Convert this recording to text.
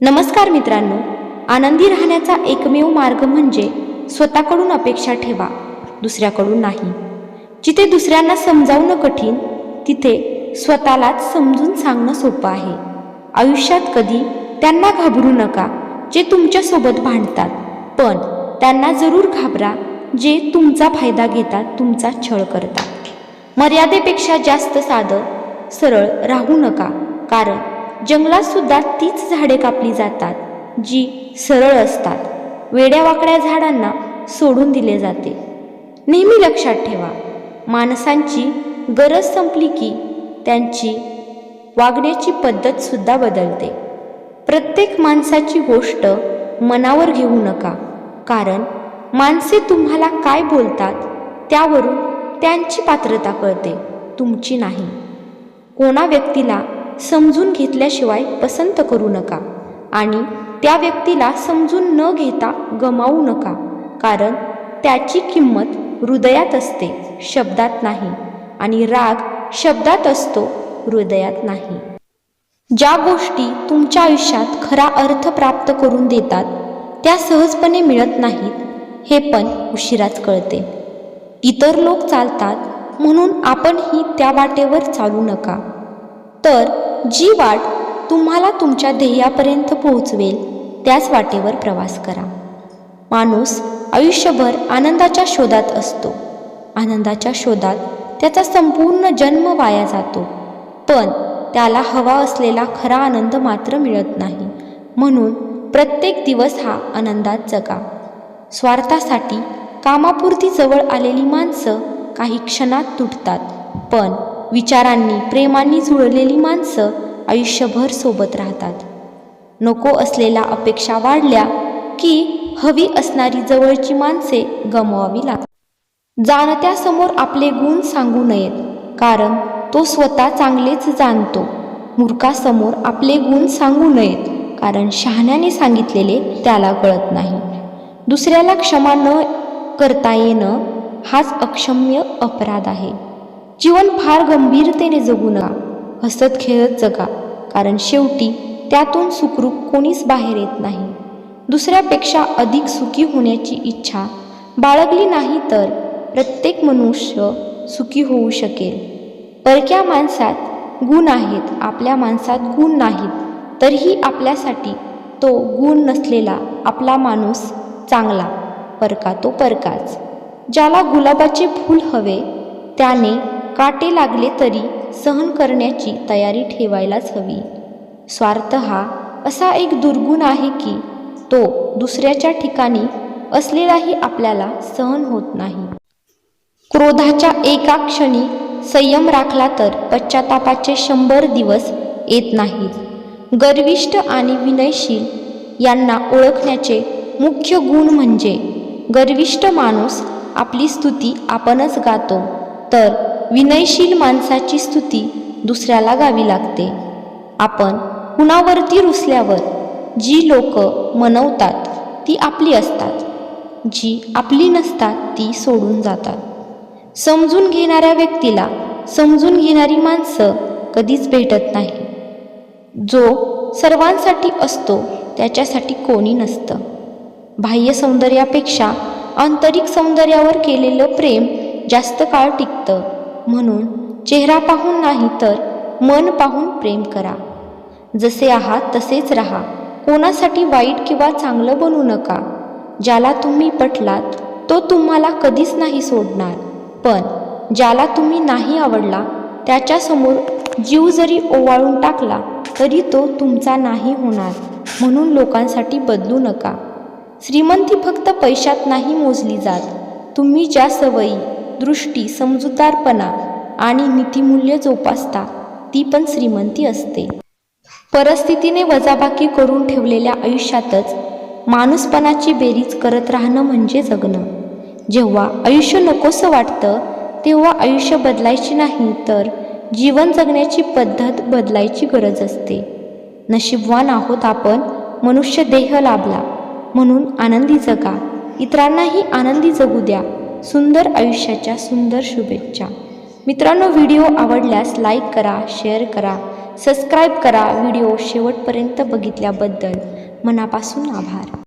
नमस्कार मित्रांनो आनंदी राहण्याचा एकमेव मार्ग म्हणजे स्वतःकडून अपेक्षा ठेवा दुसऱ्याकडून नाही. जिथे दुसऱ्यांना समजावणं कठीण तिथे स्वतःलाच समजून सांगणं सोपं आहे. आयुष्यात कधी त्यांना घाबरू नका जे तुमच्यासोबत भांडतात पण त्यांना जरूर घाबरा जे तुमचा फायदा घेतात तुमचा छळ करतात. मर्यादेपेक्षा जास्त साधं सरळ राहू नका कारण जंगलात सुद्धा तीच झाडे कापली जातात जी सरळ असतात. वेड्यावाकड्या झाडांना सोडून दिले जाते. नेहमी लक्षात ठेवा माणसांची गरज संपली की त्यांची वागण्याची पद्धतसुद्धा बदलते. प्रत्येक माणसाची गोष्ट मनावर घेऊ नका कारण माणसे तुम्हाला काय बोलतात त्यावरून त्यांची पात्रता कळते तुमची नाही. कोणा व्यक्तीला समजून घेतल्याशिवाय पसंत करू नका आणि त्या व्यक्तीला समजून न घेता गमावू नका कारण त्याची किंमत हृदयात असते शब्दात नाही आणि राग शब्दात असतो हृदयात नाही. ज्या गोष्टी तुमच्या आयुष्यात खरा अर्थ प्राप्त करून देतात त्या सहजपणे मिळत नाहीत हे पण उशिराच कळते. इतर लोक चालतात म्हणून आपणही त्या वाटेवर चालू नका. तर जी वाट तुम्हाला तुमच्या ध्येयापर्यंत पोहोचवेल त्याच वाटेवर प्रवास करा. माणूस आयुष्यभर आनंदाच्या शोधात असतो. आनंदाच्या शोधात त्याचा संपूर्ण जन्म वाया जातो. पण त्याला हवा असलेला खरा आनंद मात्र मिळत नाही. म्हणून प्रत्येक दिवस हा आनंदात जगा. स्वार्थासाठी कामापुरती जवळ आलेली माणसं काही क्षणात तुटतात पण विचारांनी प्रेमांनी जुळलेली माणसं आयुष्यभर सोबत राहतात. नको असलेल्या अपेक्षा वाढल्या की हवी असणारी जवळची माणसे गमवावी लागतात. जाणत्यासमोर आपले गुण सांगू नयेत कारण तो स्वतः चांगलेच जाणतो. मूर्खासमोर आपले गुण सांगू नयेत कारण शहाण्याने सांगितलेले त्याला कळत नाही. दुसऱ्याला क्षमा न करता येणं हाच अक्षम्य अपराध आहे. जीवन फार गंभीरतेने जगू नका. हसत खेळत जगा कारण शेवटी त्यातून सुखरूप कोणीच बाहेर येत नाही. दुसऱ्यापेक्षा अधिक सुखी होण्याची इच्छा बाळगली नाही तर प्रत्येक मनुष्य सुखी होऊ शकेल. परक्या माणसात गुण आहेत आपल्या माणसात गुण नाहीत तरीही आपल्यासाठी तो गुण नसलेला आपला माणूस चांगला परका तो परकाच. ज्याला गुलाबाचे फूल हवे त्याने काटे लागले तरी सहन करण्याची तयारी ठेवायलाच हवी. स्वार्थ हा असा एक दुर्गुण आहे की तो दुसऱ्याच्या ठिकाणी असलेलाही आपल्याला सहन होत नाही. क्रोधाच्या एका क्षणी संयम राखला तर पश्चातापाचे शंभर दिवस येत नाहीत. गर्विष्ट आणि विनयशील यांना ओळखण्याचे मुख्य गुण म्हणजे गर्विष्ट माणूस आपली स्तुती आपणच गातो तर विनयशील माणसाची स्तुती दुसऱ्याला गावी लागते. आपण कुणावरती रुसल्यावर जी लोक मनवतात ती आपली असतात. जी आपली नसतात ती सोडून जातात. समजून घेणाऱ्या व्यक्तीला समजून घेणारी माणसं कधीच भेटत नाही. जो सर्वांसाठी असतो त्याच्यासाठी कोणी नसतं. बाह्य सौंदर्यापेक्षा आंतरिक सौंदर्यावर केलेलं प्रेम जास्त काळ टिकतं. म्हणून चेहरा पाहून नाही तर मन पाहून प्रेम करा. जसे आहात तसेच राहा. कोणासाठी वाईट किंवा चांगलं बनू नका. ज्याला तुम्ही पटलात तो तुम्हाला कधीच नाही सोडणार. पण ज्याला तुम्ही नाही आवडला त्याच्यासमोर जीव जरी ओवाळून टाकला तरी तो तुमचा नाही होणार. म्हणून लोकांसाठी बदलू नका. श्रीमंती फक्त पैशात नाही मोजली जात. तुम्ही ज्या सवयी दृष्टी समजूतदारपणा आणि नीतिमूल्य जोपासता ती पण श्रीमंती असते. परिस्थितीने वजाबाकी करून ठेवलेल्या आयुष्यातच माणूसपणाची बेरीज करत राहणं म्हणजे जगणं. जेव्हा आयुष्य नकोसं वाटतं तेव्हा आयुष्य बदलायची नाही तर जीवन जगण्याची पद्धत बदलायची गरज असते. नशीबवान आहोत आपण मनुष्य देह लाभला म्हणून आनंदी जगा. इतरांनाही आनंदी जगू द्या. सुंदर आयुष्याच्या सुंदर शुभेच्छा. मित्रांनो व्हिडिओ आवडल्यास लाईक करा शेअर करा सबस्क्राईब करा व्हिडिओ शेवटपर्यंत बघितल्याबद्दल. मनापासून आभार.